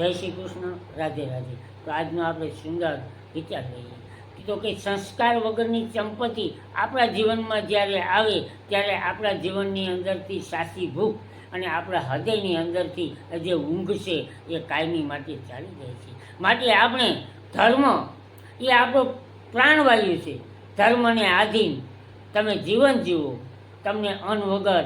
જય શ્રી કૃષ્ણ, રાધે રાધે. તો આજનો આપણે સુંદર વિચાર લઈએ. તો કે સંસ્કાર વગરની સંપત્તિ આપણા જીવનમાં જ્યારે આવે, ત્યારે આપણા જીવનની અંદરથી સાચી ભૂખ અને આપણા હૃદયની અંદરથી જે ઊંઘ છે, એ કાયમી માટે ચાલી જાય છે. માટે આપણે ધર્મ, એ આપણો પ્રાણવાયુ છે. ધર્મને આધીન તમે જીવન જીવો. તમને અન્ન વગર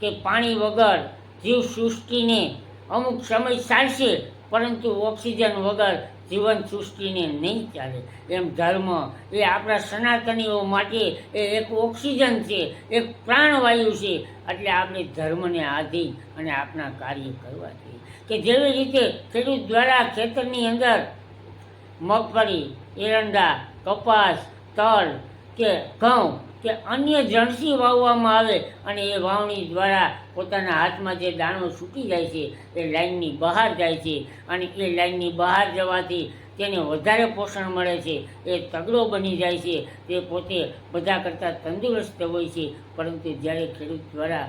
કે પાણી વગર જીવ સૃષ્ટિને અમુક સમય ચાલશે, પરંતુ ઓક્સિજન વગર જીવન સૃષ્ટિને નહીં ચાલે. એમ ધર્મ એ આપણા સનાતનીઓ માટે એ એક ઓક્સિજન છે, એક પ્રાણવાયુ છે. એટલે આપણે ધર્મને આધીન અને આપણા કાર્ય કરવા જોઈએ. કે જેવી રીતે ખેડૂત દ્વારા ખેતરની અંદર મગફળી, એરંડા, કપાસ, તલ કે ઘઉં કે અન્ય જણસી વાવવામાં આવે અને એ વાવણી દ્વારા પોતાના હાથમાં જે દાણો છૂટી જાય છે, એ લાઇનની બહાર જાય છે અને એ લાઇનની બહાર જવાથી તેને વધારે પોષણ મળે છે. એ તગડો બની જાય છે. તે પોતે બધા કરતાં તંદુરસ્ત હોય છે. પરંતુ જ્યારે ખેડૂત દ્વારા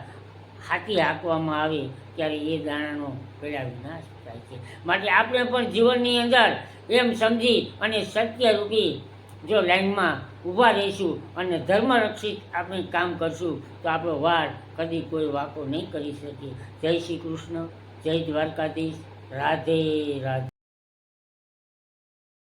હાથી હાંકવામાં આવે, ત્યારે એ દાણાનો પેડાવી વિનાશ થાય છે. માટે આપણે પણ જીવનની અંદર એમ સમજી અને સત્યરૂપી જો લાઈનમાં ઊભા રહીશું અને ધર્મરક્ષિત આપણે કામ કરશું, તો આપણો વાર કદી કોઈ વાંકો નહીં કરી શકીએ જય શ્રી કૃષ્ણ, જય દ્વારકાધીશ. રાધે રાધે.